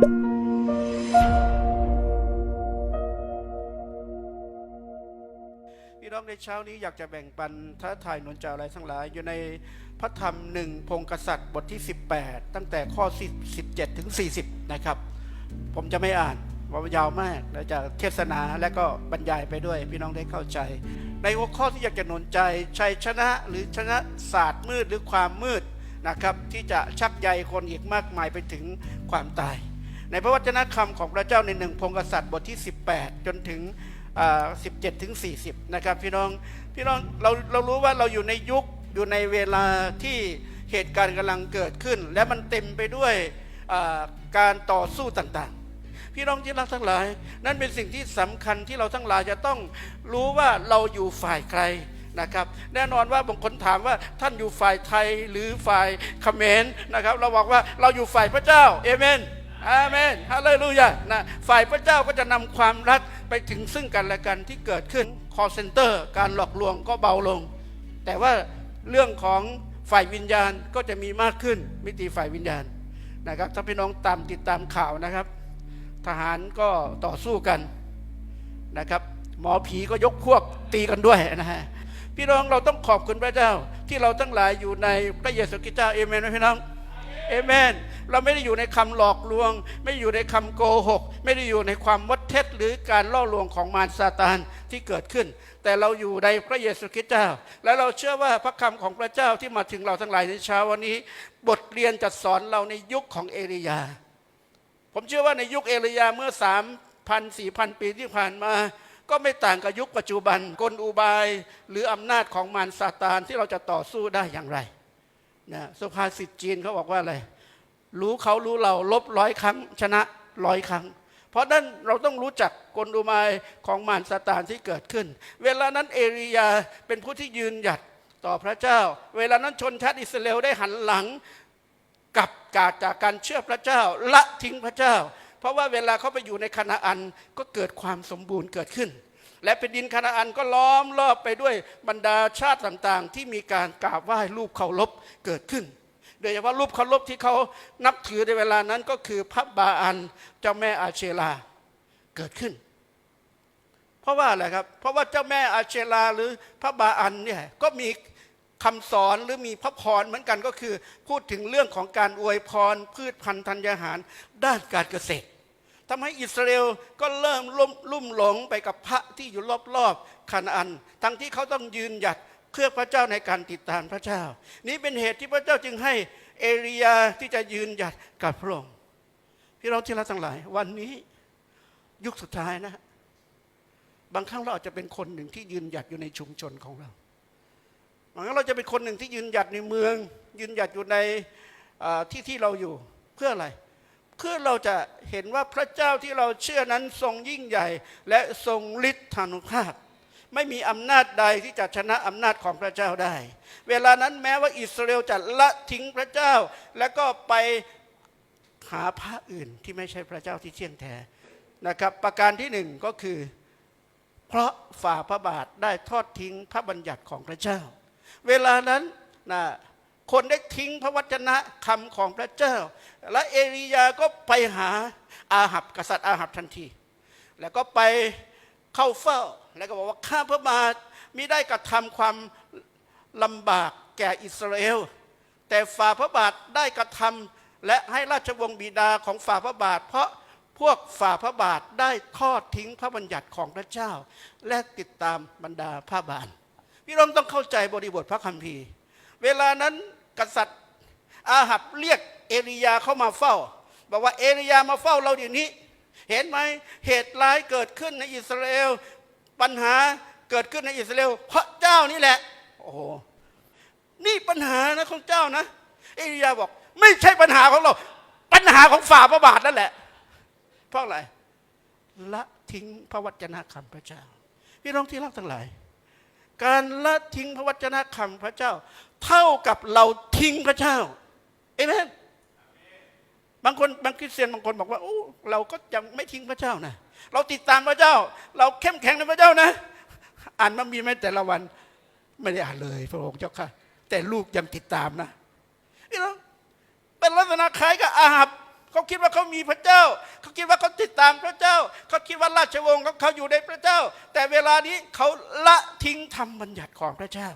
พี่น้องในเช้านี้อยากจะแบ่งปันท้าทายหนวนจาอะไรทั้งหลาย อยู่ในพระธรรมหนึ่งพงกษัตริย์บทที่ 18 ตั้งแต่ข้อ 17 ถึง 40 นะครับ ผมจะไม่อ่านเพราะว่ายาวมากแล้วจะเทศนาและก็บรรยายไปด้วย พี่น้องได้เข้าใจ ในหัวข้อที่อยากจะหนุนใจชัยชนะหรือชนะศาสตร์มืดหรือความมืดนะครับ ที่จะชักใยคนอีกมากมายไปถึงความตาย ในพระวจนะคำของพระเจ้าในหนึ่งพงกษัตริย์บทที่ 18 จนถึง17ถึง40 นะครับ พี่น้องพี่น้องเราเรารู้ว่าเราอยู่ในยุคอยู่ในเวลาที่เหตุการณ์กำลังเกิดขึ้น และมันเต็มไปด้วยการต่อสู้ต่างๆ พี่น้องที่รักทั้งหลาย นั่นเป็นสิ่งที่สำคัญที่เราทั้งหลายจะต้องรู้ว่าเราอยู่ฝ่ายใครนะครับแน่นอนว่าบางคนถามว่าท่านอยู่ฝ่ายไทยหรือฝ่ายเขมรนะครับ เราบอกว่าเราอยู่ฝ่ายพระเจ้าเอเมน อาเมนฮาเลลูยานะฝ่ายพระเจ้าก็จะนำความรักไปถึงซึ่งกันและกันที่เกิดขึ้นคอเซนเตอร์การหลอกลวงก็เบาลง แต่ว่าเรื่องของฝ่ายวิญญาณก็จะมีมากขึ้นมิติฝ่ายวิญญาณนะครับถ้าพี่น้องตามติดตามข่าวนะครับ ทหารก็ต่อสู้กันนะครับ หมอผีก็ยกพวกตีกันด้วยนะฮะพี่น้องเราต้องขอบคุณพระเจ้าที่เราทั้งหลายอยู่ในพระเยซูคริสต์เจ้าเอเมนไหมพี่น้อง เอเมน เราไม่ได้อยู่ในคำหลอกลวง ไม่อยู่ในคำโกหก ไม่ได้อยู่ในความมดเท็จหรือการล่อลวงของมารซาตานที่เกิดขึ้น แต่เราอยู่ในพระเยซูคริสต์เจ้า และเราเชื่อว่าพระคำของพระเจ้าที่มาถึงเราทั้งหลายในเช้าวันนี้ บทเรียนจะสอนเราในยุคของเอลียา ผมเชื่อว่าในยุคเอลียาเมื่อ3,000 4,000ปีที่ผ่านมาก็ไม่ต่างกับยุคปัจจุบันกลอุบาย หรืออำนาจของมารซาตานที่เราจะต่อสู้ได้อย่างไร นะสุภาษิตจีนเขาบอกว่าอะไร รู้เขารู้เราลบร้อยครั้ง ชนะร้อยครั้ง เพราะนั้นเราต้องรู้จักกลอุบายของมารซาตานที่เกิดขึ้น เวลานั้นเอลียาเป็นผู้ที่ยืนหยัดต่อพระเจ้า เวลานั้นชนชาติอิสราเอลได้หันหลังกลับกาจากการเชื่อพระเจ้าละทิ้งพระเจ้า เพราะว่าเวลาเขาไปอยู่ในคณาอันก็เกิดความสมบูรณ์เกิดขึ้น และแผ่นดินคณาอันก็ล้อมรอบไปด้วยบรรดาชาติต่างๆ ที่มีการกราบไหว้รูปเคารพเกิดขึ้น โดยเฉพาะรูปเคารพที่เขานับถือในเวลานั้นก็คือพระบาอันเจ้าแม่อาเชลาเกิดขึ้น เพราะว่าอะไรครับ เพราะว่าเจ้าแม่อาเชลาหรือพระบาอันเนี่ยก็มีคำสอนหรือมีพระพรเหมือนกันก็คือ พูดถึงเรื่องของการอวยพรพืชพันธุ์ธัญญาหารด้านการเกษตร ทำให้อิสราเอลก็เริ่มลุ่มลุ่มหลงไปกับพระที่อยู่รอบๆคานาอัน ทั้งที่เขาต้องยืนหยัดเพื่อพระเจ้าในการติดตามพระเจ้า นี้เป็นเหตุที่พระเจ้าจึงให้เอลียาที่จะยืนหยัดกับพระองค์พี่น้องที่รักทั้งหลาย วันนี้ยุคสุดท้ายนะ บางครั้งเราอาจจะเป็นคนหนึ่งที่ยืนหยัดอยู่ในชุมชนของเราบางครั้งเราจะเป็นคนหนึ่งที่ยืนหยัดในเมือง ยืนหยัดอยู่ในที่ที่เราอยู่เพื่ออะไร เพื่อเราจะเห็นว่าพระเจ้าที่เราเชื่อนั้นทรงยิ่งใหญ่ และทรงฤทธานุภาพ ไม่มีอำนาจใดที่จะชนะอำนาจของพระเจ้าได้ เวลานั้นแม้ว่าอิสราเอลจะละทิ้งพระเจ้า แล้วก็ไปหาพระอื่นที่ไม่ใช่พระเจ้าที่เที่ยงแท้นะครับประการที่หนึ่งก็คือ เพราะฝ่าพระบาทได้ทอดทิ้งพระบัญญัติของพระเจ้า เวลานั้นนะ คนได้ทิ้งพระวจนะคำของพระเจ้า และเอลียาก็ไปหาอาหับกษัตริย์อาหับทันที แล้วก็ไปเข้าเฝ้า แล้วก็บอกว่าข้าพระบาทมิได้กระทำความลำบากแก่อิสราเอล แต่ฝ่าพระบาทได้กระทำและให้ราชวงศ์บิดาของฝ่าพระบาท เพราะพวกฝ่าพระบาทได้ทอดทิ้งพระบัญญัติของพระเจ้า และติดตามบรรดาพระบาทพี่น้องต้องเข้าใจบริบทพระคัมภีร์ เวลานั้น กษัตริย์ อาหับเรียกเอลียาเข้ามาเฝ้า บอกว่าเอลียามาเฝ้าเราเดี๋ยวนี้ เห็นไหมเหตุร้ายเกิดขึ้นในอิสราเอลปัญหาเกิดขึ้นในอิสราเอลเพราะเจ้านี่แหละ โอ้โหนี่ปัญหานะของเจ้านะเอลียาบอก ไม่ใช่ปัญหาของเรา ปัญหาของฝ่าพระบาทนั่นแหละ เพราะอะไรละทิ้งพระวจนะคำพระเจ้า พี่น้องที่รักทั้งหลาย การละทิ้งพระวจนะคำพระเจ้า เท่ากับเราทิ้งพระเจ้าเอเมนบางคนบางคริสเตียนบางคนบอกว่าโอ้เราก็ยังไม่ทิ้งพระเจ้านะ เราติดตามพระเจ้า เราเข้มแข็งในพระเจ้านะ อ่านมันมีไหมแต่ละวันไม่ได้อ่านเลย พระองค์เจ้าค่ะ แต่ลูกยังติดตามนะพี่เป็นลักษณะคล้ายกับอาหับเขาคิดว่าเขามีพระเจ้า เขาคิดว่าเขาติดตามพระเจ้า เขาคิดว่าราชวงศ์ของเขาอยู่ในพระเจ้า แต่เวลานี้เขาละทิ้งธรรมบัญญัติของพระเจ้า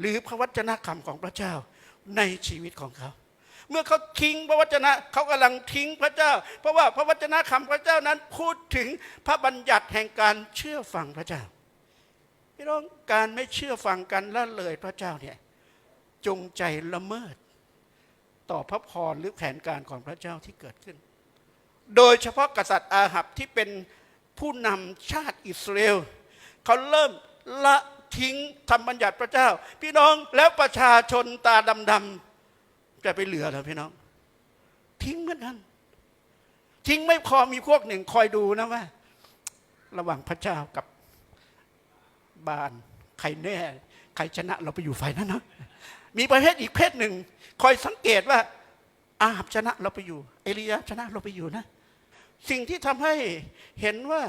หรือพระวจนะคำของพระเจ้าในชีวิตของเขา เมื่อเขาทิ้งพระวจนะเขากำลังทิ้งพระเจ้า เพราะว่าพระวจนะคำพระเจ้านั้นพูดถึงพระบัญญัติแห่งการเชื่อฟังพระเจ้าพี่น้องการไม่เชื่อฟังกันละเลยพระเจ้าเนี่ยจงใจละเมิด ต่อพระพรหรือแผนการของพระเจ้าที่เกิดขึ้น โดยเฉพาะกษัตริย์อาหับที่เป็นผู้นำชาติอิสราเอลเขาเริ่มละ ทิ้งธรรมบัญญัติพระเจ้า พี่น้องแล้วประชาชนตาดำๆจะไปเหลือเหรอพี่น้อง ทิ้งเหมือนกันทิ้งไม่พอมีพวกหนึ่งคอยดูนะว่า ระหว่างพระเจ้ากับบานใครแน่ ใครชนะเราไปอยู่ฝ่ายนั้นนะมีประเภทอีกเพศหนึ่ง คอยสังเกตว่า อาหับชนะเราไปอยู่ เอลียาชนะเราไปอยู่นะ สิ่งที่ทำให้เห็นว่า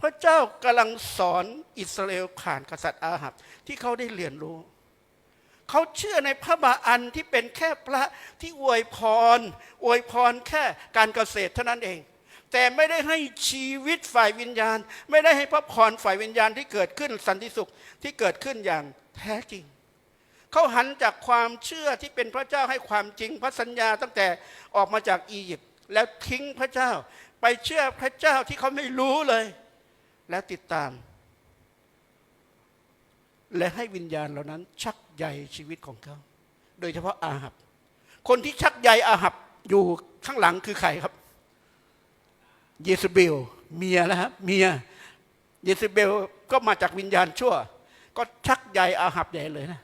พระเจ้ากำลังสอนอิสราเอลผ่านกษัตริย์อาหับที่เขาได้เรียนรู้ เขาเชื่อในพระบาอันที่เป็นแค่พระที่อวยพร อวยพรแค่การเกษตรเท่านั้นเอง แต่ไม่ได้ให้ชีวิตฝ่ายวิญญาณ ไม่ได้ให้พระพรฝ่ายวิญญาณที่เกิดขึ้นสันติสุขที่เกิดขึ้นอย่างแท้จริงเขาหันจากความเชื่อที่เป็นพระเจ้าให้ความจริงพระสัญญาตั้งแต่ออกมาจากอียิปต์แล้วทิ้งพระเจ้า ไปเชื่อพระเจ้าที่เขาไม่รู้เลย แล้วติดตาม และให้วิญญาณเหล่านั้น ชักใยชีวิตของเขา โดยเฉพาะอาหับ คนที่ชักใยอาหับอยู่ข้างหลังคือใครครับ เยซูเบลเมียแล้วครับเมียเยซูเบลก็มาจากวิญญาณชั่ว ก็ชักใยอาหับใหญ่เลยนะ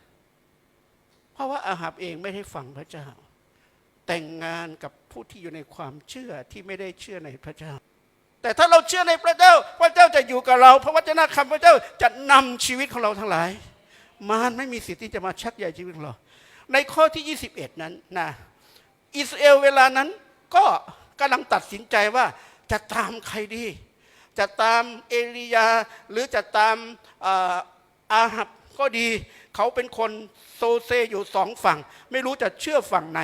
เพราะว่าอาหับเองไม่ได้ฟังพระเจ้า แต่งงานกับผู้ที่อยู่ในความเชื่อที่ไม่ได้เชื่อในพระเจ้า แต่ถ้าเราเชื่อในพระเจ้า พระเจ้าจะอยู่กับเรา พระวจนะคำพระเจ้าจะนำชีวิตของเราทั้งหลาย มารไม่มีสิทธิ์ที่จะมาชักใยชีวิตของเรา ในข้อที่ 21 นั้นนะอิสราเอลเวลานั้นก็กำลังตัดสินใจว่าจะตามใครดี จะตามเอลียา หรือจะตามออาหับก็ดี เขาเป็นคนโซเซอยู่สองฝั่ง ไม่รู้จะเชื่อฝั่งไหน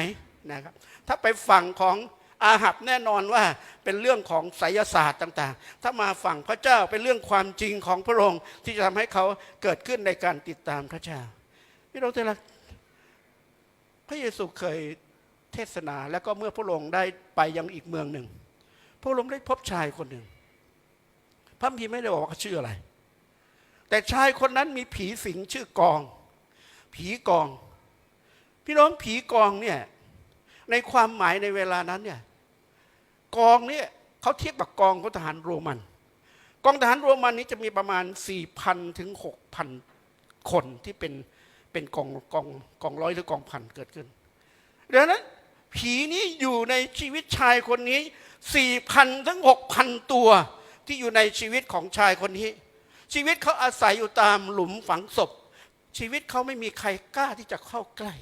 นะครับถ้าไปฝั่งของ อาหับแน่นอนว่าเป็นเรื่องของไสยศาสตร์ต่างๆ ถ้ามาฝั่งพระเจ้าเป็นเรื่องความจริงของพระองค์ที่จะทำให้เขาเกิดขึ้นในการติดตามพระเจ้าพี่เราแต่ละพระเยซูเคยเทศนาแล้วก็เมื่อพระองค์ได้ไปยังอีกเมืองหนึ่ง พระองค์ได้พบชายคนหนึ่ง พระพีร์ไม่ได้บอกว่าเขาชื่ออะไร แต่ชายคนนั้นมีผีสิงชื่อกอง ผีกอง พี่น้องผีกองเนี่ยในความหมายในเวลานั้นเนี่ย กองเนี่ยเขาเทียบกับกองของทหารโรมัน กองทหารโรมันนี้จะมีประมาณ 4,000 ถึง 6,000 คนที่เป็นเป็นกองกองกองร้อยหรือกองพันเกิดขึ้นดังนั้นผีนี้อยู่ในชีวิตชายคนนี้ 4,000 ถึง 6,000 ตัวที่อยู่ในชีวิตของชายคนนี้ ชีวิตเขาอาศัยอยู่ตามหลุมฝังศพ ชีวิตเขาไม่มีใครกล้าที่จะเข้าใกล้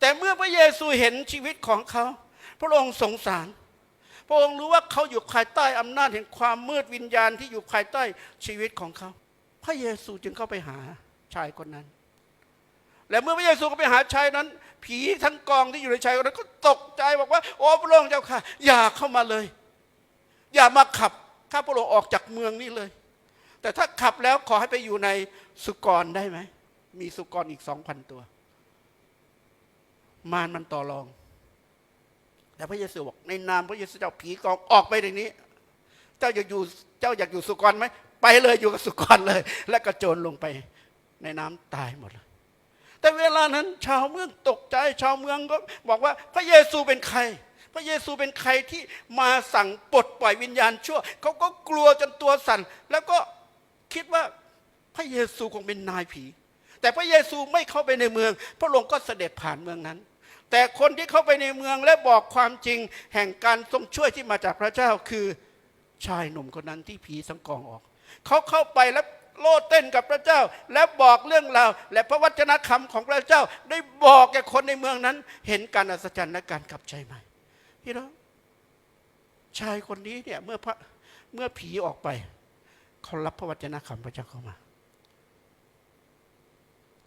แต่เมื่อพระเยซูเห็นชีวิตของเขา พระองค์สงสาร พระองค์รู้ว่าเขาอยู่ภายใต้อำนาจแห่งความมืดวิญญาณที่อยู่ภายใต้ชีวิตของเขา พระเยซูจึงเข้าไปหาชายคนนั้น และเมื่อพระเยซูเข้าไปหาชายนั้น ผีทั้งกองที่อยู่ในชายคนนั้นก็ตกใจบอกว่า โอ้พระองค์เจ้าค่ะ อย่าเข้ามาเลย อย่ามาขับข้าพระองค์ออกจากเมืองนี้เลย แต่ถ้าขับแล้วขอให้ไปอยู่ในสุกรได้ไหมมีสุกรอีกสองพันตัว มารมันต่อรอง แต่พระเยซูบอกในนามพระเยซูเจ้าผีกองออกไปเดี๋ยวนี้ เจ้าอยากอยู่เจ้าอยากอยู่สุกรไหมไปเลยอยู่กับสุกรเลย และกระโจนลงไปในน้ำตายหมดเลยแต่เวลานั้น ชาวเมืองตกใจ ชาวเมืองก็บอกว่าพระเยซูเป็นใคร พระเยซูเป็นใครที่มาสั่งปลดปล่อยวิญญาณชั่วเขาก็กลัวจนตัวสั่น แล้วก็คิดว่าพระเยซูคงเป็นนายผี แต่พระเยซูไม่เข้าไปในเมือง พระองค์ก็เสด็จผ่านเมืองนั้น แต่คนที่เข้าไปในเมืองและบอกความจริง แห่งการทรงช่วยที่มาจากพระเจ้าคือชายหนุ่มคนนั้นที่ผีสังกองออก เขาเข้าไปแล้วโลดเต้นกับพระเจ้า และบอกเรื่องราว และพระวจนะคำของพระเจ้า ได้บอกแก่คนในเมืองนั้น เห็นการอัศจรรย์และการกลับใจใหม่ พี่น้องชายคนนี้เนี่ยเมื่อพระเมื่อผีออกไป เขารับพระวจนะคำพระเจ้าเข้ามา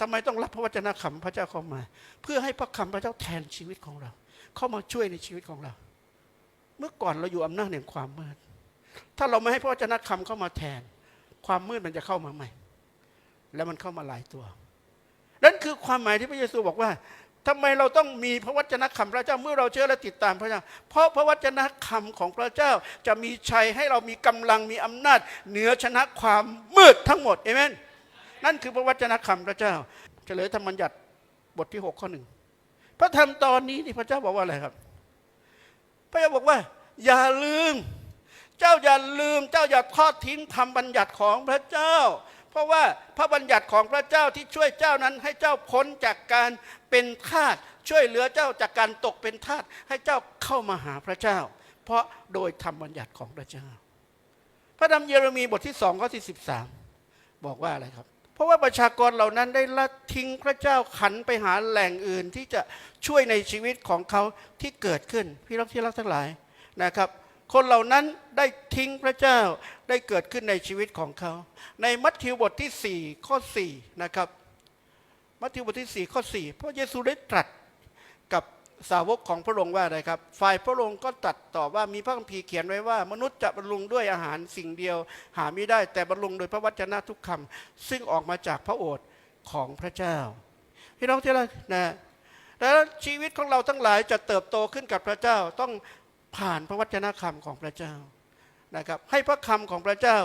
ทำไมต้องรับพระวจนะคำพระเจ้าเข้ามา เพื่อให้พระคำพระเจ้าแทนชีวิตของเรา เข้ามาช่วยในชีวิตของเรา เมื่อก่อนเราอยู่อำนาจแห่งความมืด ถ้าเราไม่ให้พระวจนะคำเข้ามาแทน ความมืดมันจะเข้ามาใหม่ แล้วมันเข้ามาหลายตัว นั่นคือความหมายที่พระเยซูบอกว่าทำไมเราต้องมีพระวจนะคำพระเจ้าเมื่อเราเชื่อและติดตามพระเจ้า เพราะพระวจนะคำของพระเจ้าจะมีชัยให้เรามีกำลังมีอำนาจ เหนือชนะความมืดทั้งหมดเอเมน นั่นคือพระวจนะคำพระเจ้า เฉลยธรรมบัญญัติบทที่หกข้อหนึ่งพระธรรมตอนนี้นี่พระเจ้าบอกว่าอะไรครับ พระเจ้าบอกว่า อย่าลืม เจ้าอย่าลืม เจ้าอย่าทอดทิ้งธรรมบัญญัติของพระเจ้า เพราะว่าพระบัญญัติของพระเจ้าที่ช่วยเจ้านั้น ให้เจ้าพ้นจากการเป็นทาสช่วยเหลือเจ้าจากการตกเป็นทาสให้เจ้าเข้ามาหาพระเจ้า เพราะโดยธรรมบัญญัติของพระเจ้า พระธรรมเยเรมีบทที่สองข้อที่สิบสามบอกว่าอะไรครับ ราะว่าประชากรเหล่านั้นได้ละทิ้งพระเจ้าขันไปหาแหล่งอื่นที่จะช่วยในชีวิตของเขาที่เกิดขึ้น พี่รักที่รักทั้งหลายนะครับ คนเหล่านั้นได้ทิ้งพระเจ้าได้เกิดขึ้นในชีวิตของเขา ในมัทธิวบทที่ 4 ข้อ4นะครับมัทธิวบทที่ 4 ข้อ 4 พระเยซูได้ตรัสกับ สาวกของพระองค์ว่าอะไรครับ ฝ่ายพระองค์ก็ตรัสตอบว่ามีพระคัมภีร์เขียนไว้ว่า มนุษย์จะบรรลุงด้วยอาหารสิ่งเดียว หาไม่ได้แต่บรรลุงโดยพระวจนะทุกคำซึ่งออกมาจากพระโอษฐ์ของพระเจ้า พี่น้องที่รักนะแล้วชีวิตของเราทั้งหลายจะเติบโตขึ้นกับพระเจ้าต้องผ่านพระวจนะคำของพระเจ้านะครับให้พระคำของพระเจ้า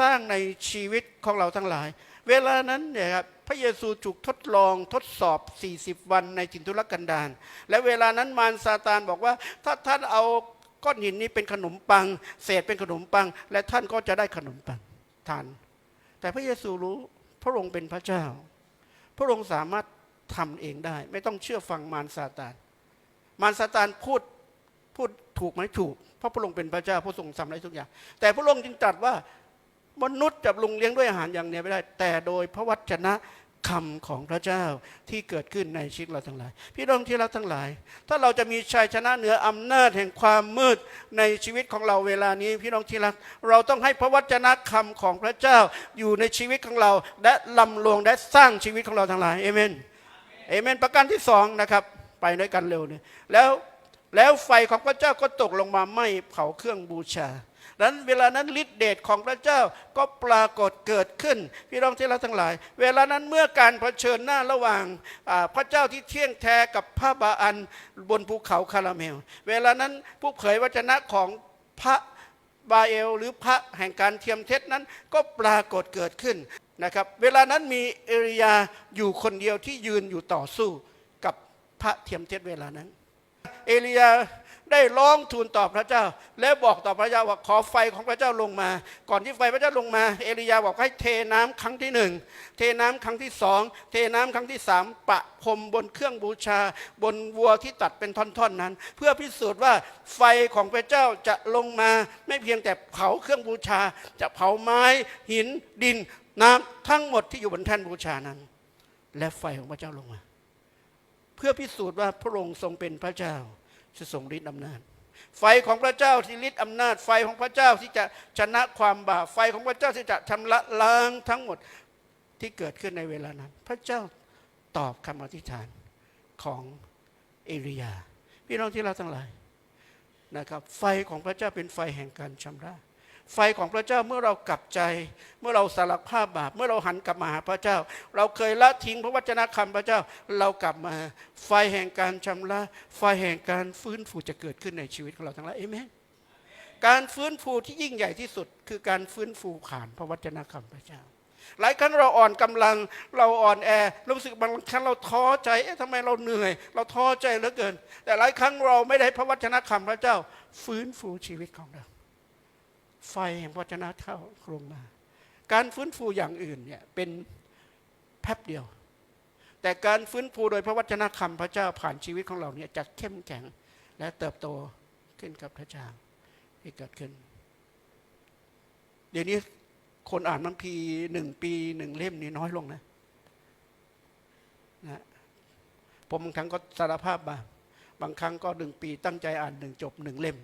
สร้างในชีวิตของเราทั้งหลาย เวลานั้นเนี่ยครับ ระเยซูถูกทดลองทดสอบ 40 วันในจินทุรกันดารและเวลานั้นมารซาตานบอกว่า ถ้าท่านเอาก้อนหินนี้เป็นขนมปัง เศษเป็นขนมปัง และท่านก็จะได้ขนมปังทาน แต่พระเยซูรู้พระองค์เป็นพระเจ้า พระองค์สามารถทำเองได้ ไม่ต้องเชื่อฟังมารซาตาน มารซาตานพูดพูดถูกไหมถูก เพราะพระองค์เป็นพระเจ้าพระทรงทำได้ทุกอย่าง แต่พระองค์จึงตรัสว่า มนุษย์จะลุงเลี้ยงด้วยอาหารอย่างเดียวไม่ได้ แต่โดยพระวจนะคำของพระเจ้าที่เกิดขึ้นในชีวิตเราทั้งหลาย พี่น้องที่รักทั้งหลาย ถ้าเราจะมีชัยชนะเหนืออำนาจแห่งความมืดในชีวิตของเราเวลานี้ พี่น้องที่รัก เราต้องให้พระวจนะคำของพระเจ้าอยู่ในชีวิตของเรา และลำลวงและสร้างชีวิตของเราทั้งหลายเอเมนเอเมนประการที่สองนะครับ ไปด้วยกันเร็วเนี่ยแล้วแล้วไฟของพระเจ้าก็ตกลงมาไหม้เผาเครื่องบูชา นั้นเวลานั้นฤทธิเดชของพระเจ้าก็ปรากฏเกิดขึ้น พี่น้องที่รักทั้งหลาย เวลานั้นเมื่อการเผชิญหน้าระหว่างพระเจ้าที่เที่ยงแท้กับพระบาอันบนภูเขาคาราเมล เวลานั้นผู้เผยวจนะของพระบาเอล หรือพระแห่งการเทียมเท็จนั้นก็ปรากฏเกิดขึ้นนะครับ เวลานั้นมีเอริยาอยู่คนเดียวที่ยืนอยู่ต่อสู้กับพระเทียมเท็จเวลานั้น เอลียา ได้ร้องทูลต่อพระเจ้า และบอกต่อพระเจ้าว่าขอไฟของพระเจ้าลงมา ก่อนที่ไฟพระเจ้าลงมา เอลียาบอกให้เทน้ำครั้งที่หนึ่งเทน้ำครั้งที่สองเทน้ำครั้งที่สามปะพรมบนเครื่องบูชา บนวัวที่ตัดเป็นท่อนๆนั้น เพื่อพิสูจน์ว่าไฟของพระเจ้าจะลงมา ไม่เพียงแต่เผาเครื่องบูชา จะเผาไม้หินดินน้ำทั้งหมดที่อยู่บนแท่นบูชานั้น และไฟของพระเจ้าลงมา เพื่อพิสูจน์ว่าพระองค์ทรงเป็นพระเจ้า จะทรงฤทธิ์อำนาจ ไฟของพระเจ้าที่ฤทธิ์อำนาจ ไฟของพระเจ้าที่จะชนะความบาปไฟของพระเจ้าที่จะชำระล้างทั้งหมดที่เกิดขึ้นในเวลานั้น พระเจ้าตอบคำอธิษฐานของเอลียา พี่น้องที่เราทั้งหลายนะครับ ไฟของพระเจ้าเป็นไฟแห่งการชำระ ไฟของพระเจ้าเมื่อเรากลับใจ เมื่อเราสารภาพบาปเมื่อเราหันกลับมาหาพระเจ้า เราเคยละทิ้งพระวจนะคำพระเจ้า เรากลับมา ไฟแห่งการชำระไฟแห่งการฟื้นฟูจะเกิดขึ้นในชีวิตของเราทั้งหลายเอเมนการฟื้นฟูที่ยิ่งใหญ่ที่สุด คือการฟื้นฟูผ่านพระวจนะคำพระเจ้า หลายครั้งเราอ่อนกำลังเราอ่อนแอรู้สึกบางครั้งเราท้อใจเอ๊ะทำไมเราเหนื่อย เราท้อใจเหลือเกิน แต่หลายครั้งเราไม่ได้พระวจนะคำพระเจ้า ฟื้นฟูชีวิตของเรา ไฟแห่งพระวจนะเข้าลงมา การฟื้นฟูอย่างอื่นเนี่ยเป็นแป๊บเดียว แต่การฟื้นฟูโดยพระวจนะคำพระเจ้าผ่านชีวิตของเราเนี่ยจะเข้มแข็งและเติบโตขึ้นกับพระเจ้าที่เกิดขึ้น เดี๋ยวนี้คนอ่านมังพีหนึ่งปีหนึ่งเล่มนี่น้อยลงนะนะผมบางครั้งก็สารภาพบาบางครั้งก็หนึ่งปีตั้งใจอ่านหนึ่งจบหนึ่งเล่ม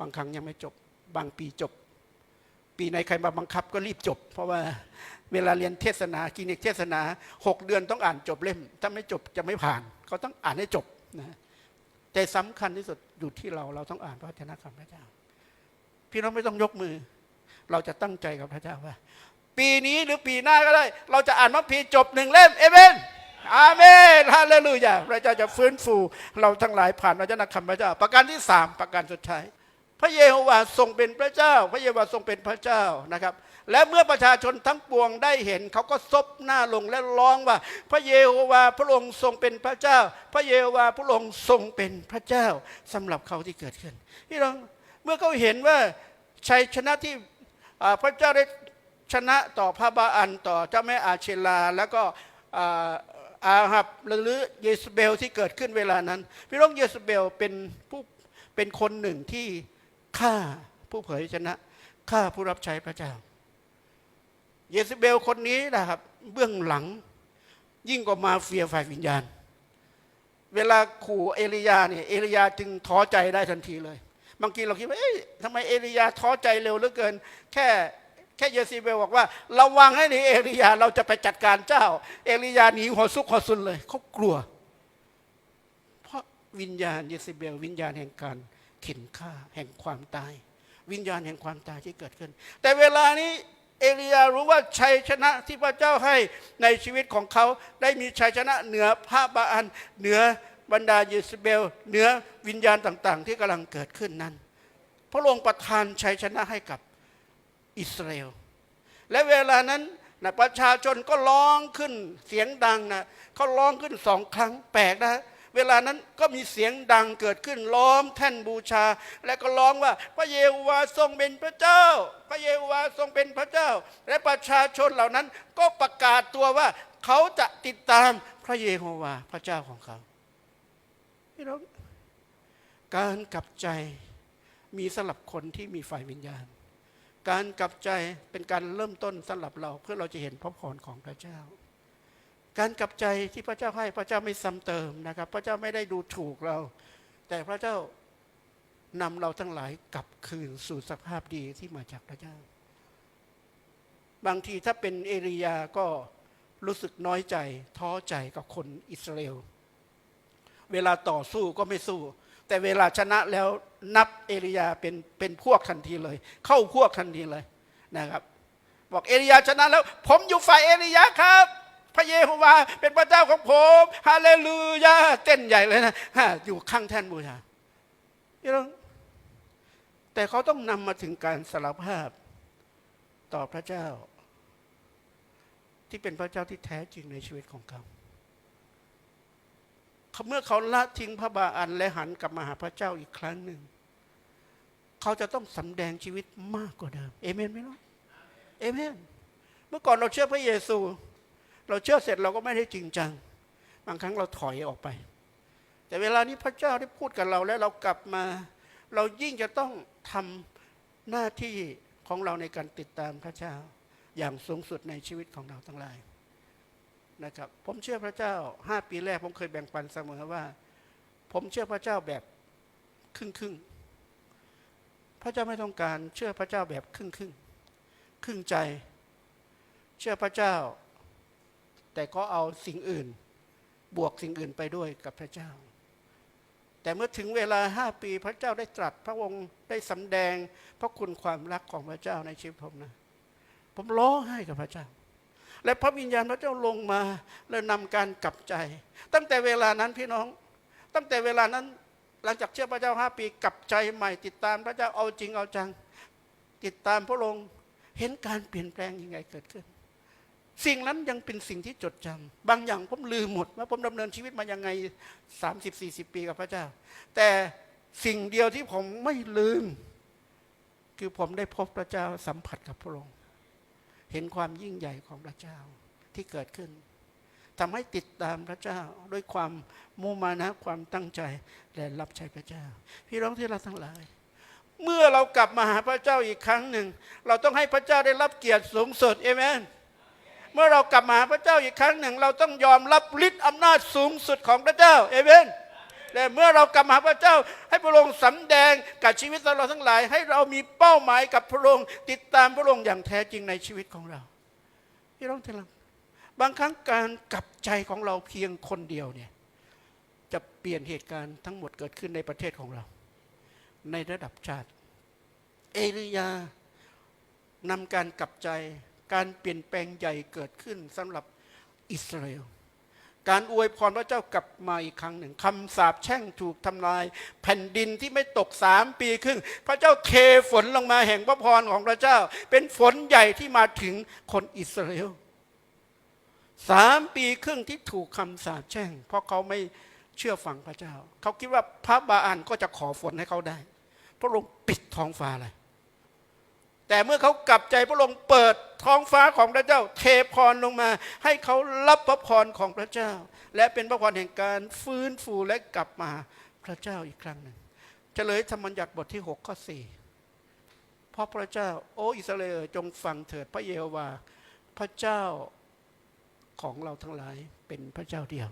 บางครั้งยังไม่จบ บางปีจบ ปีไหนใครมาบังคับก็รีบจบ เพราะว่าเวลาเรียนเทศนาคลินิกเทศนาหกเดือนต้องอ่านจบเล่ม ถ้าไม่จบจะไม่ผ่าน เขาต้องอ่านให้จบนะแต่สำคัญที่สุดอยู่ที่เราเราต้องอ่านพระวจนะของพระเจ้า พี่น้องไม่ต้องยกมือ เราจะตั้งใจกับพระเจ้าว่า ปีนี้หรือปีหน้าก็ได้ เราจะอ่านมัพพีจบหนึ่งเล่มเอเมนอาเมนฮาเลลูยาพระเจ้าจะฟื้นฟู เราทั้งหลายผ่านพระเจ้าคำพระเจ้า ประการที่สามประการสุดท้าย พระเยโฮวาทรงเป็นพระเจ้า พระเยโฮวาทรงเป็นพระเจ้านะครับ และเมื่อประชาชนทั้งปวงได้เห็น เขาก็ซบหน้าลงและร้องว่า พระเยโฮวาพระองค์ทรงเป็นพระเจ้า พระเยโฮวาพระองค์ทรงเป็นพระเจ้าสำหรับเขาที่เกิดขึ้นพี่น้องเมื่อเขาเห็นว่าชัยชนะที่พระเจ้าได้ชนะต่อพระบาอันต่อเจ้าแม่อาเชลาแล้วก็อาอาหับหรือเยสเบลที่เกิดขึ้นเวลานั้น พี่น้องเยสเบลเป็นผู้เป็นคนหนึ่งที่ ฆ่าผู้เผยชนะฆ่าผู้รับใช้พระเจ้า เยสเบลคนนี้นะครับ เบื้องหลัง ยิ่งกว่ามาเฟียฝ่ายวิญญาณ เวลาขู่เอลียาเนี่ยเอลียาจึงท้อใจได้ทันทีเลย บางทีเราคิดว่าเอ๊ะทำไมเอลียาท้อใจเร็วเหลือเกิน แค่แค่เยซีเบลบอกว่า ระวังให้หนีเอลียาเราจะไปจัดการเจ้า เอลียาหนีหัวซุกหัวซุนเลยเขากลัว เพราะวิญญาณเยซีเบล วิญญาณแห่งการ เข็นฆ่าแห่งความตาย วิญญาณแห่งความตายที่เกิดขึ้น แต่เวลานี้เอลียารู้ว่าชัยชนะที่พระเจ้าให้ในชีวิตของเขาได้มีชัยชนะเหนือพระบาอันเหนือบรรดาเยสเบล เหนือวิญญาณต่าง ๆ ที่กำลังเกิดขึ้นนั้น พระองค์ประทานชัยชนะให้กับอิสราเอลและเวลานั้นนะประชาชนก็ร้องขึ้นเสียงดังนะเขาร้องขึ้นสองครั้งแปลกนะ เวลานั้นก็มีเสียงดังเกิดขึ้นล้อมแท่นบูชา และก็ร้องว่าพระเยโฮวาทรงเป็นพระเจ้า พระเยโฮวาทรงเป็นพระเจ้า และประชาชนเหล่านั้นก็ประกาศตัวว่าเขาจะติดตามพระเยโฮวาพระเจ้าของเขาพี่น้องการกลับใจมีสำหรับคนที่มีฝ่ายวิญญาณ การกลับใจเป็นการเริ่มต้นสำหรับเราเพื่อเราจะเห็นพระพรของพระเจ้า การกลับใจที่พระเจ้าให้พระเจ้าไม่ซ้ำเติมนะครับ พระเจ้าไม่ได้ดูถูกเรา แต่พระเจ้านำเราทั้งหลายกลับคืนสู่สภาพดีที่มาจากพระเจ้า บางทีถ้าเป็นเอลียาก็รู้สึกน้อยใจท้อใจกับคนอิสราเอล เวลาต่อสู้ก็ไม่สู้ แต่เวลาชนะแล้วนับเอลียาเป็นเป็นพวกทันทีเลย เข้าพวกทันทีเลยนะครับ บอกเอลียาชนะแล้ว ผมอยู่ฝ่ายเอลียาครับ พระเยโฮวาเป็นพระเจ้าของผมฮาเลลูยาเต้นใหญ่เลยนะฮะอยู่ข้างแท่นบูชาพี่น้องแต่เขาต้องนำมาถึงการสารภาพต่อพระเจ้า ที่เป็นพระเจ้าที่แท้จริงในชีวิตของเขาเขาเมื่อเขาละทิ้งพระบาอันและหันกลับมาหาพระเจ้าอีกครั้งหนึ่ง เขาจะต้องสำแดงชีวิตมากกว่าเดิมเอเมนไหมล่ะเอเมน เมื่อก่อนเราเชื่อพระเยซู เราเชื่อเสร็จเราก็ไม่ได้จริงจัง บางครั้งเราถอยออกไป แต่เวลานี้พระเจ้าได้พูดกับเราแล้วเรากลับมา เรายิ่งจะต้องทำหน้าที่ของเราในการติดตามพระเจ้า อย่างสูงสุดในชีวิตของเราทั้งหลายนะครับผมเชื่อพระเจ้าห้าปีแรกผมเคยแบ่งปันเสมอว่า ผมเชื่อพระเจ้าแบบครึ่งครึ่งพระเจ้าไม่ต้องการเชื่อพระเจ้าแบบครึ่งครึ่งครึ่งใจ เชื่อพระเจ้า แต่ก็เอาสิ่งอื่น บวกสิ่งอื่นไปด้วยกับพระเจ้า แต่เมื่อถึงเวลาห้าปีพระเจ้าได้ตรัสพระองค์ได้สำแดงพระคุณความรักของพระเจ้าในชีวิตผมนะ ผมร้องไห้กับพระเจ้า และพระวิญญาณพระเจ้าลงมาและนำการกลับใจ ตั้งแต่เวลานั้นพี่น้อง ตั้งแต่เวลานั้นหลังจากเชื่อพระเจ้าห้าปีกลับใจใหม่ ติดตามพระเจ้าเอาจริงเอาจัง ติดตามพระองค์เห็นการเปลี่ยนแปลงยังไงเกิดขึ้น สิ่งนั้นยังเป็นสิ่งที่จดจำบางอย่างผมลืมหมดว่าผมดำเนินชีวิตมายังไง 30-40 ปีกับพระเจ้า แต่สิ่งเดียวที่ผมไม่ลืม คือผมได้พบพระเจ้าสัมผัสกับพระองค์ เห็นความยิ่งใหญ่ของพระเจ้าที่เกิดขึ้นทำให้ติดตามพระเจ้าด้วยความมุมานะความตั้งใจและรับใช้พระเจ้า พี่น้องที่เราทั้งหลาย เมื่อเรากลับมาหาพระเจ้าอีกครั้งหนึ่ง เราต้องให้พระเจ้าได้รับเกียรติสูงสุดเอเมน เมื่อเรากลับมาหาพระเจ้าอีกครั้งหนึ่ง เราต้องยอมรับฤทธิ์อำนาจสูงสุดของพระเจ้าเอเมนและเมื่อเรากลับมาหาพระเจ้าให้พระองค์สำแดงกับชีวิตเราทั้งหลาย ให้เรามีเป้าหมายกับพระองค์ติดตามพระองค์อย่างแท้จริงในชีวิตของเราพี่น้องที่รักบางครั้งการกลับใจของเราเพียงคนเดียวเนี่ยจะเปลี่ยนเหตุการณ์ทั้งหมดเกิดขึ้นในประเทศของเรา ในระดับชาติ เอลียานำการกลับใจ การเปลี่ยนแปลงใหญ่เกิดขึ้นสำหรับอิสราเอลการอวยพรพระเจ้ากลับมาอีกครั้งหนึ่งคำสาปแช่งถูกทำลาย แผ่นดินที่ไม่ตกสามปีครึ่ง พระเจ้าเทฝนลงมาแห่งพระพรของพระเจ้า เป็นฝนใหญ่ที่มาถึงคนอิสราเอลสามปีครึ่งที่ถูกคำสาปแช่ง เพราะเขาไม่เชื่อฟังพระเจ้า เขาคิดว่าพระบาอันก็จะขอฝนให้เขาได้ พระองค์ปิดท้องฟ้าเลย แต่เมื่อเขากลับใจพระองค์เปิดท้องฟ้าของพระเจ้า เทพรลงมา ให้เขารับพระพรของพระเจ้า และเป็นพระพรแห่งการฟื้นฟูและกลับมาพระเจ้าอีกครั้งหนึ่งเฉลยธรรมบัญญัติบทที่6ข้อ4เพราะพระเจ้า โอ้อิสราเอลจงฟังเถิดพระเยโฮวาห์พระเจ้าของเราทั้งหลายเป็นพระเจ้าเดียว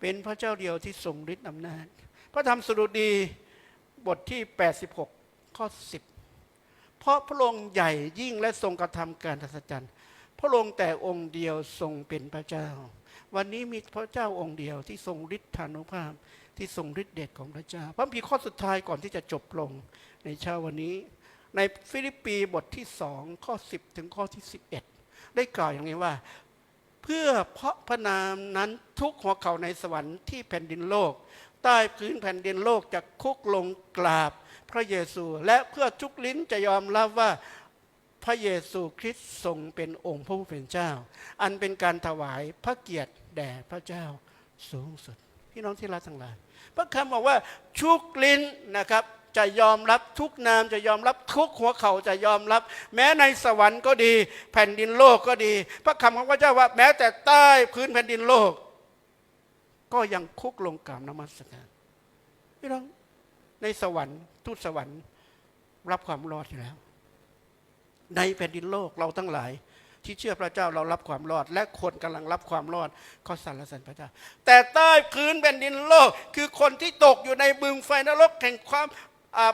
เป็นพระเจ้าเดียวที่ทรงฤทธิ์อำนาจ พระธรรมสดุดีบทที่ 86 ข้อ 10 เพราะพระองค์ใหญ่ยิ่งและทรงกระทำการอัศจรรย์ พระองค์แต่องค์เดียวทรงเป็นพระเจ้า วันนี้มีพระเจ้าองค์เดียวที่ทรงฤทธานุภาพที่ทรงฤทธิเดชของพระเจ้าพระคัมภีข้อสุดท้ายก่อนที่จะจบลงในเช้าวันนี้ ในฟิลิปปีบทที่สองข้อ 10 ถึงข้อที่ 11 ได้กล่าวอย่างนี้ว่า เพื่อเพราะพระนามนั้นทุกหัวเข่าในสวรรค์ที่แผ่นดินโลก ใต้พื้นแผ่นดินโลกจะคุกลงกราบ พระเยซู และเพื่อทุกลิ้นจะยอมรับว่าพระเยซูคริสต์ทรงเป็นองค์พระผู้เป็นเจ้า อันเป็นการถวายพระเกียรติแด่พระเจ้าสูงสุด พี่น้องที่รักทั้งหลายพระคำบอกว่าทุกลิ้นนะครับจะยอมรับทุกนามจะยอมรับทุกหัวเข่าจะยอมรับ แม้ในสวรรค์ก็ดี แผ่นดินโลกก็ดี พระคำของพระเจ้าว่า แม้แต่ใต้พื้นแผ่นดินโลก ก็ยังคุกลงกราบนมัสการพี่น้อง ในสวรรค์ทูตสวรรค์รับความรอดอยู่แล้ว ในแผ่นดินโลกเราทั้งหลาย ที่เชื่อพระเจ้าเรารับความรอด และคนกำลังรับความรอดก็สรรเสริญพระเจ้า แต่ใต้พื้นแผ่นดินโลก คือคนที่ตกอยู่ในบึงไฟนรกแห่งความ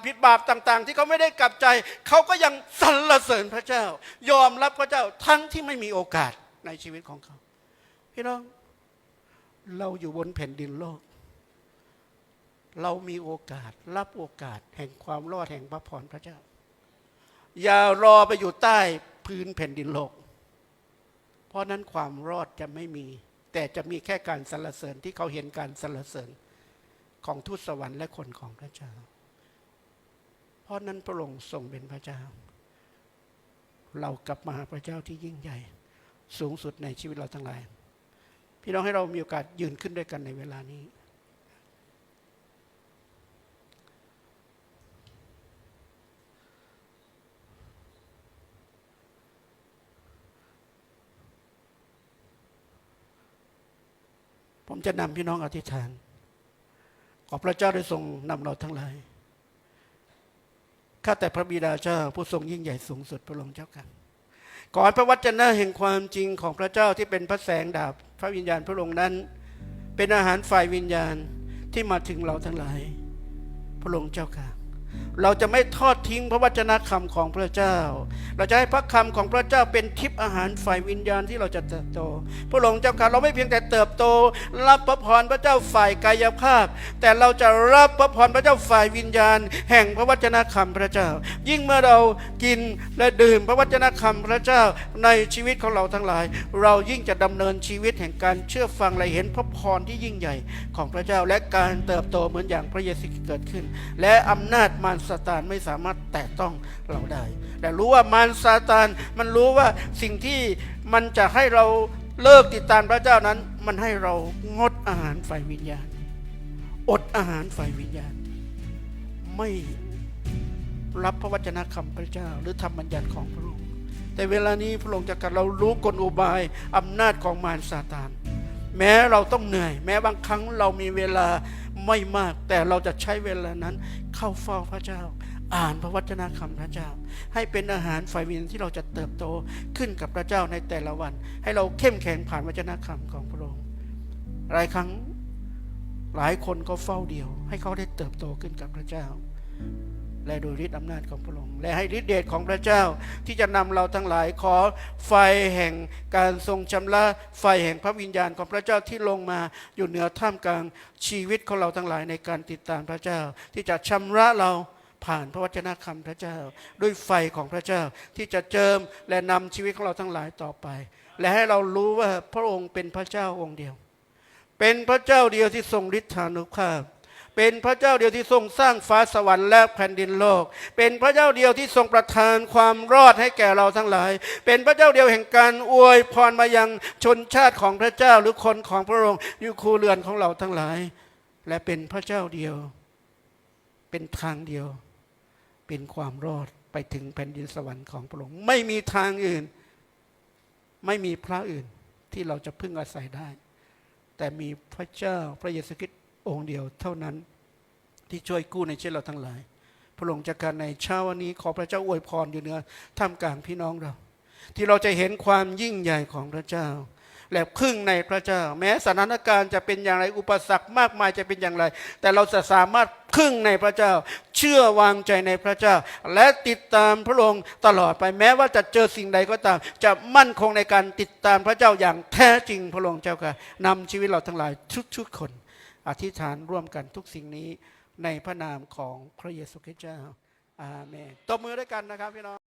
ผิดบาปต่าง ๆ ที่เขาไม่ได้กลับใจ เขาก็ยังสรรเสริญพระเจ้า ยอมรับพระเจ้าทั้งที่ไม่มีโอกาสในชีวิตของเขา พี่น้อง เราอยู่บนแผ่นดินโลก เรามีโอกาสรับโอกาสแห่งความรอดแห่งพระพรพระเจ้า อย่ารอไปอยู่ใต้พื้นแผ่นดินโลก เพราะนั้นความรอดจะไม่มี แต่จะมีแค่การสรรเสริญที่เขาเห็นการสรรเสริญของทูตสวรรค์และคนของพระเจ้า เพราะนั้นพระองค์ทรงเป็นพระเจ้า เรากลับมาหาพระเจ้าที่ยิ่งใหญ่ สูงสุดในชีวิตเราทั้งหลาย พี่น้องให้เรามีโอกาสยืนขึ้นด้วยกันในเวลานี้ ผมจะนำพี่น้องอธิษฐาน ขอพระเจ้าได้ทรงนำเราทั้งหลายข้าแต่พระบิดาเจ้าผู้ทรงยิ่งใหญ่สูงสุดพระองค์เจ้าค่ะขอให้พระวจนะแห่งความจริงของพระเจ้าที่เป็นพระแสงดาบพระวิญญาณพระองค์นั้น เป็นอาหารฝ่ายวิญญาณที่มาถึงเราทั้งหลาย พระองค์เจ้าค่ะ เราจะไม่ทอดทิ้งพระวจนะคำของพระเจ้า เราจะให้พระคำของพระเจ้าเป็นทิพย์อาหารฝ่ายวิญญาณที่เราจะเติบโต พระองค์เจ้าค่ะเราไม่เพียงแต่เติบโต รับพระพรพระเจ้าฝ่ายกายภาพ แต่เราจะรับพระพรพระเจ้าฝ่ายวิญญาณ แห่งพระวจนะคำพระเจ้า ยิ่งเมื่อเรากินและดื่มพระวจนะคำพระเจ้าในชีวิตของเราทั้งหลาย เรายิ่งจะดำเนินชีวิตแห่งการเชื่อฟังและเห็นพระพรที่ยิ่งใหญ่ของพระเจ้าและการเติบโตเหมือนอย่างพระเยซูเกิดขึ้น และอำนาจมารซาตานไม่สามารถแตะต้องเราได้ แต่รู้ว่ามารซาตานมันรู้ว่าสิ่งที่มันจะให้เราเลิกติดตามพระเจ้านั้น มันให้เรางดอาหารฝ่ายวิญญาณ อดอาหารฝ่ายวิญญาณ ไม่รับพระวจนะคำพระเจ้า หรือธรรมบัญญัติของพระองค์แต่เวลานี้พระองค์จะกัดเรารู้กลอุบายอำนาจของมารซาตานแม้เราต้องเหนื่อย แม้บางครั้งเรามีเวลาไม่มาก แต่เราจะใช้เวลานั้น เข้าเฝ้าพระเจ้า อ่านพระวจนะคำพระเจ้า ให้เป็นอาหารฝ่ายวิญญาณที่เราจะเติบโตขึ้นกับพระเจ้าในแต่ละวัน ให้เราเข้มแข็งผ่านวจนะคำของพระองค์หลายครั้งหลายคนก็เฝ้าเดียว ให้เขาได้เติบโตขึ้นกับพระเจ้า และโดยฤทธิอำนาจของพระองค์และให้ฤทธิเดชของพระเจ้าที่จะนำเราทั้งหลายขอไฟแห่งการทรงชำระไฟแห่งพระวิญญาณของพระเจ้าที่ลงมาอยู่เหนือท่ามกลางชีวิตของเราทั้งหลายในการติดตามพระเจ้า ที่จะชำระเราผ่านพระวจนะคำพระเจ้า ด้วยไฟของพระเจ้าที่จะเจิมและนำชีวิตของเราทั้งหลายต่อไป และให้เรารู้ว่าพระองค์เป็นพระเจ้าองค์เดียว เป็นพระเจ้าเดียวที่ทรงฤทธานุภาพ เป็นพระเจ้าเดียวที่ทรงสร้างฟ้าสวรรค์และแผ่นดินโลก เป็นพระเจ้าเดียวที่ทรงประทานความรอดให้แก่เราทั้งหลาย เป็นพระเจ้าเดียวแห่งการอวยพรมายังชนชาติของพระเจ้าหรือคนของพระองค์อยู่คูเรือนของเราทั้งหลาย และเป็นพระเจ้าเดียว เป็นทางเดียว เป็นความรอดไปถึงแผ่นดินสวรรค์ของพระองค์ไม่มีทางอื่น ไม่มีพระอื่นที่เราจะพึ่งอาศัยได้ แต่มีพระเจ้าพระเยซูคริสต์ องค์เดียวเท่านั้นที่ช่วยกู้ในชีวิตเราทั้งหลาย พระองค์จากการในเช้าวันนี้ ขอพระเจ้าอวยพรอยู่เหนือท่ามกลางพี่น้องเรา ที่เราจะเห็นความยิ่งใหญ่ของพระเจ้า และพึ่งในพระเจ้า แม้สถานการณ์จะเป็นอย่างไรอุปสรรคมากมายจะเป็นอย่างไร แต่เราจะสามารถพึ่งในพระเจ้า เชื่อวางใจในพระเจ้า และติดตามพระองค์ตลอดไปแม้ว่าจะเจอสิ่งใดก็ตาม จะมั่นคงในการติดตามพระเจ้าอย่างแท้จริงพระองค์เจ้าค่ะนำชีวิตเราทั้งหลายทุกๆคน อธิษฐานร่วมกันทุกสิ่งนี้ในพระนามของพระเยซูคริสต์เจ้าอาเมนตบมือด้วยกันนะครับพี่น้อง